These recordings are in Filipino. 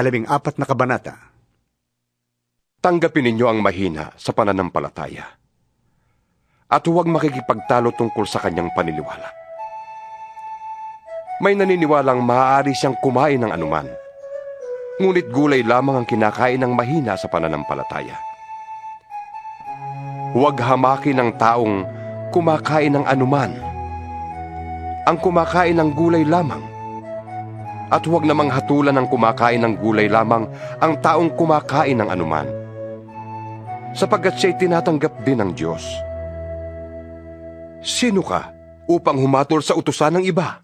kalabing apat na kabanata. Tanggapin ninyo ang mahina sa pananampalataya. At huwag makikipagtalo tungkol sa kanyang paniniwala. May naniniwalang maaari siyang kumain ng anuman. Ngunit gulay lamang ang kinakain ng mahina sa pananampalataya. Huwag hamakin ng taong kumakain ng anuman. Ang kumakain ng gulay lamang. At huwag namang hatulan ng kumakain ng gulay lamang ang taong kumakain ng anuman. Sapagkat siya'y tinatanggap din ng Diyos. Sino ka upang humatol sa utusan ng iba?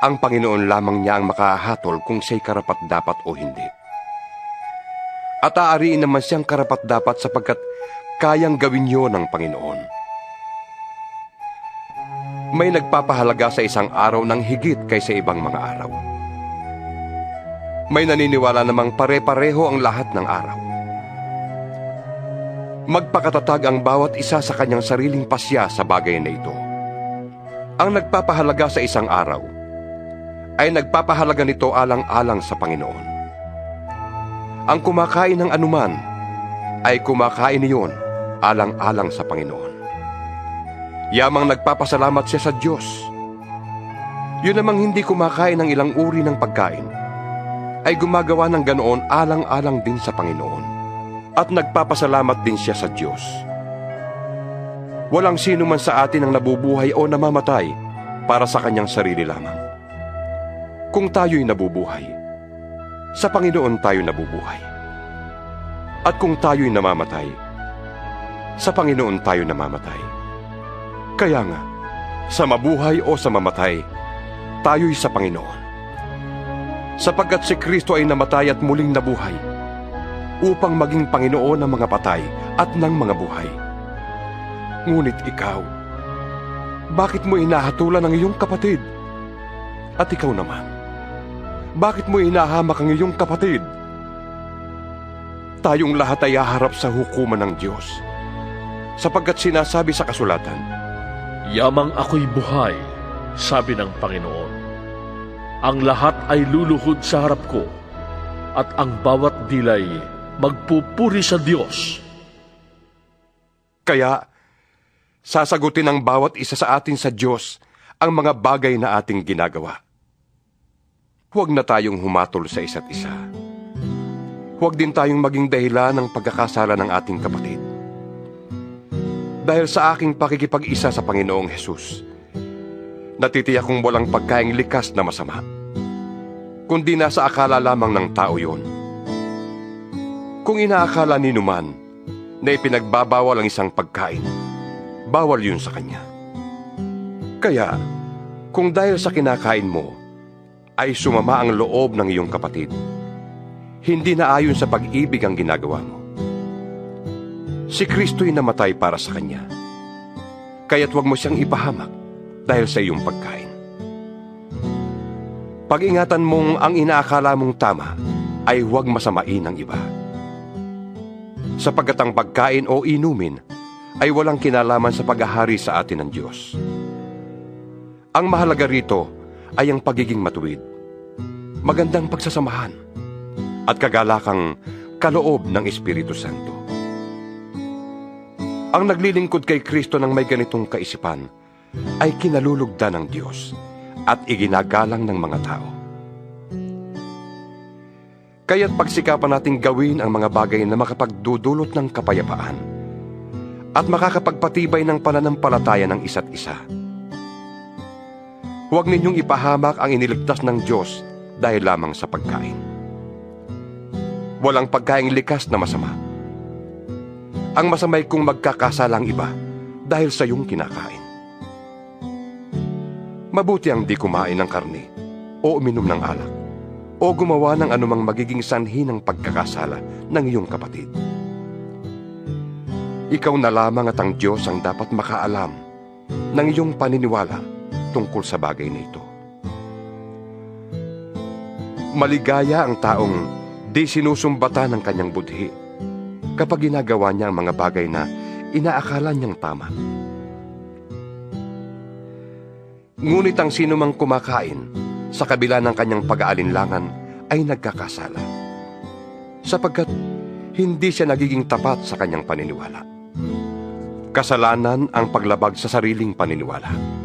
Ang Panginoon lamang niya ang makahatol kung siya'y karapat-dapat o hindi. At aariin naman siyang karapat-dapat sapagkat kayang gawin niyo ng Panginoon. May nagpapahalaga sa isang araw ng higit kaysa ibang mga araw. May naniniwala namang pare-pareho ang lahat ng araw. Magpakatatag ang bawat isa sa kanyang sariling pasya sa bagay na ito. Ang nagpapahalaga sa isang araw ay nagpapahalaga nito alang-alang sa Panginoon. Ang kumakain ng anuman ay kumakain niyon alang-alang sa Panginoon. Yamang nagpapasalamat siya sa Diyos. Yun namang hindi kumakain ng ilang uri ng pagkain, ay gumagawa ng ganoon alang-alang din sa Panginoon. At nagpapasalamat din siya sa Diyos. Walang sino man sa atin ang nabubuhay o namamatay para sa kanyang sarili lamang. Kung tayo'y nabubuhay, sa Panginoon tayo nabubuhay. At kung tayo'y namamatay, sa Panginoon tayo namamatay. Kaya nga, sa mabuhay o sa mamatay, tayo'y sa Panginoon. Sapagkat si Kristo ay namatay at muling nabuhay, upang maging Panginoon ng mga patay at ng mga buhay. Ngunit ikaw, bakit mo inahatulan ang iyong kapatid? At ikaw naman, bakit mo inahamak ang iyong kapatid? Tayong lahat ay haharap sa hukuman ng Diyos sapagkat sinasabi sa kasulatan, Yamang ako'y buhay, sabi ng Panginoon. Ang lahat ay luluhod sa harap ko, at ang bawat dilay magpupuri sa Diyos. Kaya, sasagutin ng bawat isa sa atin sa Diyos ang mga bagay na ating ginagawa. Huwag na tayong humatol sa isa't isa. Huwag din tayong maging dahilan ng pagkakasala ng ating kapatid. Dahil sa aking pakikipag-isa sa Panginoong Hesus, natitiyak kong walang pagkaing likas na masama, kundi nasa akala lamang ng tao yon. Kung inaakala ni Numan na ipinagbabawal ang isang pagkain, bawal yun sa kanya. Kaya, kung dahil sa kinakain mo, ay sumama ang loob ng iyong kapatid, hindi na ayon sa pag-ibig ang ginagawa mo. Si Kristo'y namatay para sa kanya. Kaya't huwag mo siyang ipahamak dahil sa iyong pagkain. Pag-ingatan mong ang inaakala mong tama ay huwag masamain ang iba. Sapagkat ang pagkain o inumin ay walang kinalaman sa paghahari sa atin ng Diyos. Ang mahalaga rito ay ang pagiging matuwid, magandang pagsasamahan, at kagalakang kaloob ng Espiritu Santo. Ang naglilingkod kay Kristo ng may ganitong kaisipan ay kinalulugda ng Diyos at iginagalang ng mga tao. Kaya't pagsikapan nating gawin ang mga bagay na makapagdudulot ng kapayapaan at makakapagpatibay ng pananampalataya ng isa't isa. Huwag ninyong ipahamak ang iniligtas ng Diyos dahil lamang sa pagkain. Walang pagkaing likas na masama. Ang masamay kung magkakasalang iba dahil sa iyong kinakain. Mabuti ang di kumain ng karne o uminom ng alak o gumawa ng anumang magiging sanhi ng pagkakasala ng iyong kapatid. Ikaw na lamang at ang Diyos ang dapat makaalam ng iyong paniniwala tungkol sa bagay na ito. Maligaya ang taong di sinusumbata ng kanyang budhi kapag ginagawa niya ang mga bagay na inaakala niyang tama. Ngunit ang sino mang kumakain sa kabila ng kanyang pag-aalinlangan ay nagkakasala. Sapagkat hindi siya nagiging tapat sa kanyang paniniwala. Kasalanan ang paglabag sa sariling paniniwala.